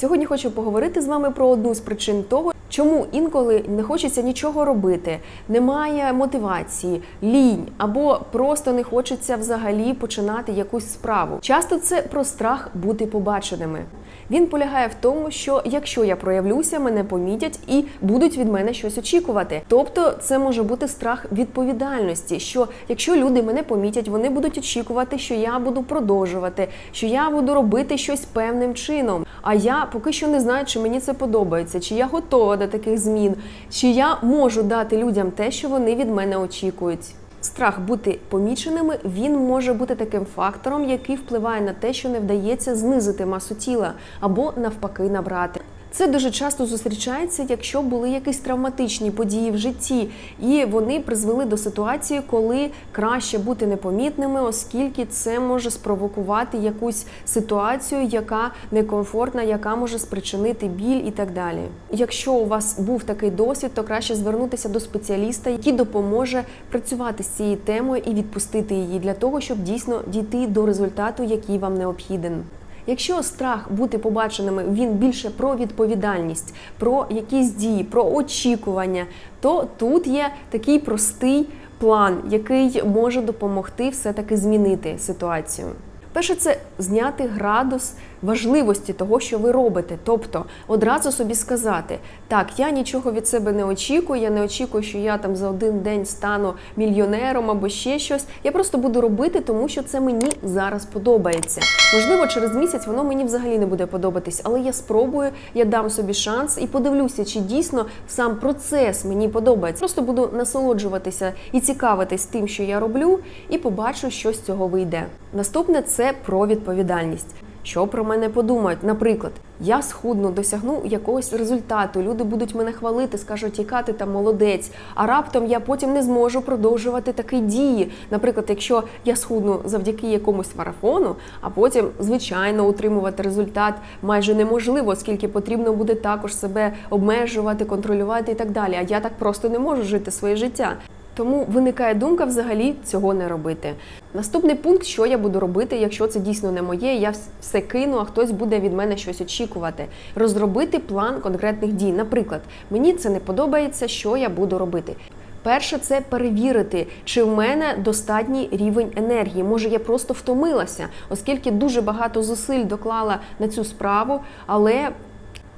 Сьогодні хочу поговорити з вами про одну з причин того, чому інколи не хочеться нічого робити, немає мотивації, лінь або просто не хочеться взагалі починати якусь справу. Часто це про страх бути побаченими. Він полягає в тому, що якщо я проявлюся, мене помітять і будуть від мене щось очікувати. Тобто, це може бути страх відповідальності. Що якщо люди мене помітять, вони будуть очікувати, що я буду продовжувати, що я буду робити щось певним чином. А я поки що не знаю, чи мені це подобається, чи я готова до таких змін, чи я можу дати людям те, що вони від мене очікують. Страх бути поміченими він може бути таким фактором, який впливає на те, що не вдається знизити масу тіла або навпаки набрати. Це дуже часто зустрічається, якщо були якісь травматичні події в житті, і вони призвели до ситуації, коли краще бути непомітними, оскільки це може спровокувати якусь ситуацію, яка некомфортна, яка може спричинити біль і так далі. Якщо у вас був такий досвід, то краще звернутися до спеціаліста, який допоможе працювати з цією темою і відпустити її для того, щоб дійсно дійти до результату, який вам необхіден. Якщо страх бути побаченими він більше про відповідальність, про якісь дії, про очікування, то тут є такий простий план, який може допомогти все-таки змінити ситуацію. Перше, це зняти градус важливості того, що ви робите. Тобто одразу собі сказати: так, я нічого від себе не очікую, я не очікую, що я там за один день стану мільйонером або ще щось. Я просто буду робити, тому що це мені зараз подобається. Можливо, через місяць воно мені взагалі не буде подобатись, але я спробую, я дам собі шанс і подивлюся, чи дійсно сам процес мені подобається. Просто буду насолоджуватися і цікавитись тим, що я роблю, і побачу, що з цього вийде. Наступне це про відповідальність. Що про мене подумають? Наприклад, я схудну, досягну якогось результату. Люди будуть мене хвалити, скажуть, яка ти там молодець. А раптом я потім не зможу продовжувати такі дії. Наприклад, якщо я схудну завдяки якомусь марафону, а потім, звичайно, утримувати результат майже неможливо, оскільки потрібно буде також себе обмежувати, контролювати і так далі. А я так просто не можу жити своє життя. Тому виникає думка взагалі цього не робити. Наступний пункт, що я буду робити, якщо це дійсно не моє, я все кину, а хтось буде від мене щось очікувати. Розробити план конкретних дій. Наприклад, мені це не подобається, що я буду робити. Перше, це перевірити, чи в мене достатній рівень енергії. Може, я просто втомилася, оскільки дуже багато зусиль доклала на цю справу, але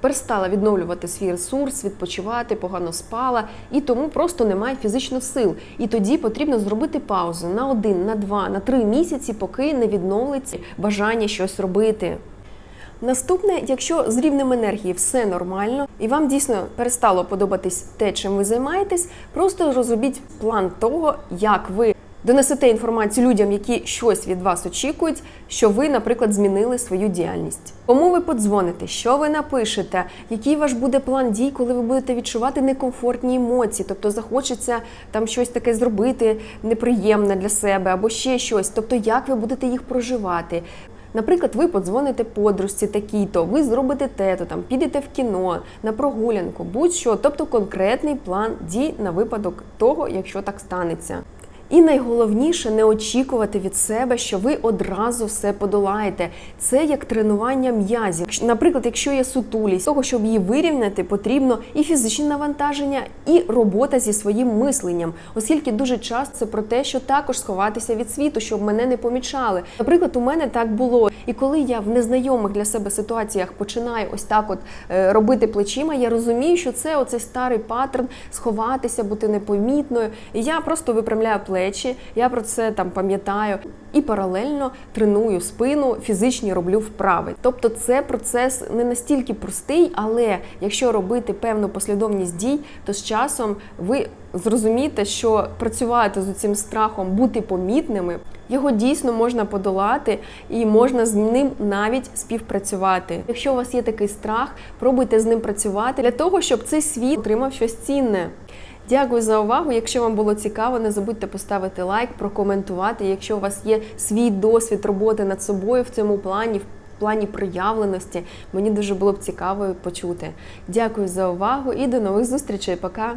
перестала відновлювати свій ресурс, відпочивати, погано спала, і тому просто немає фізичних сил. І тоді потрібно зробити паузу на один, на два, на три місяці, поки не відновиться бажання щось робити. Наступне, якщо з рівнем енергії все нормально, і вам дійсно перестало подобатись те, чим ви займаєтесь, просто розробіть план того, як ви донесете інформацію людям, які щось від вас очікують, що ви, наприклад, змінили свою діяльність. Кому ви подзвоните, що ви напишете, який ваш буде план дій, коли ви будете відчувати некомфортні емоції, тобто захочеться там щось таке зробити неприємне для себе або ще щось, тобто як ви будете їх проживати. Наприклад, ви подзвоните подружці такій-то, ви зробите те-то, там підете в кіно, на прогулянку, будь-що, тобто конкретний план дій на випадок того, якщо так станеться. І найголовніше не очікувати від себе, що ви одразу все подолаєте. Це як тренування м'язів. Наприклад, якщо є сутулість, того, щоб її вирівняти, потрібно і фізичне навантаження, і робота зі своїм мисленням, оскільки дуже часто це про те, що також сховатися від світу, щоб мене не помічали. Наприклад, у мене так було. І коли я в незнайомих для себе ситуаціях починаю ось так от е, робити плечима, я розумію, що це оцей старий паттерн сховатися, бути непомітною. І я просто випрямляю плечі, я про це там пам'ятаю і паралельно треную спину, фізичні роблю вправи. Тобто, це процес не настільки простий, але якщо робити певну послідовність дій, то з часом ви зрозумієте, що працювати з цим страхом, бути помітними, його дійсно можна подолати і можна з ним навіть співпрацювати. Якщо у вас є такий страх, пробуйте з ним працювати для того, щоб цей світ отримав щось цінне. Дякую за увагу. Якщо вам було цікаво, не забудьте поставити лайк, прокоментувати. Якщо у вас є свій досвід роботи над собою в цьому плані, в плані проявленості, мені дуже було б цікаво почути. Дякую за увагу і до нових зустрічей. Пока!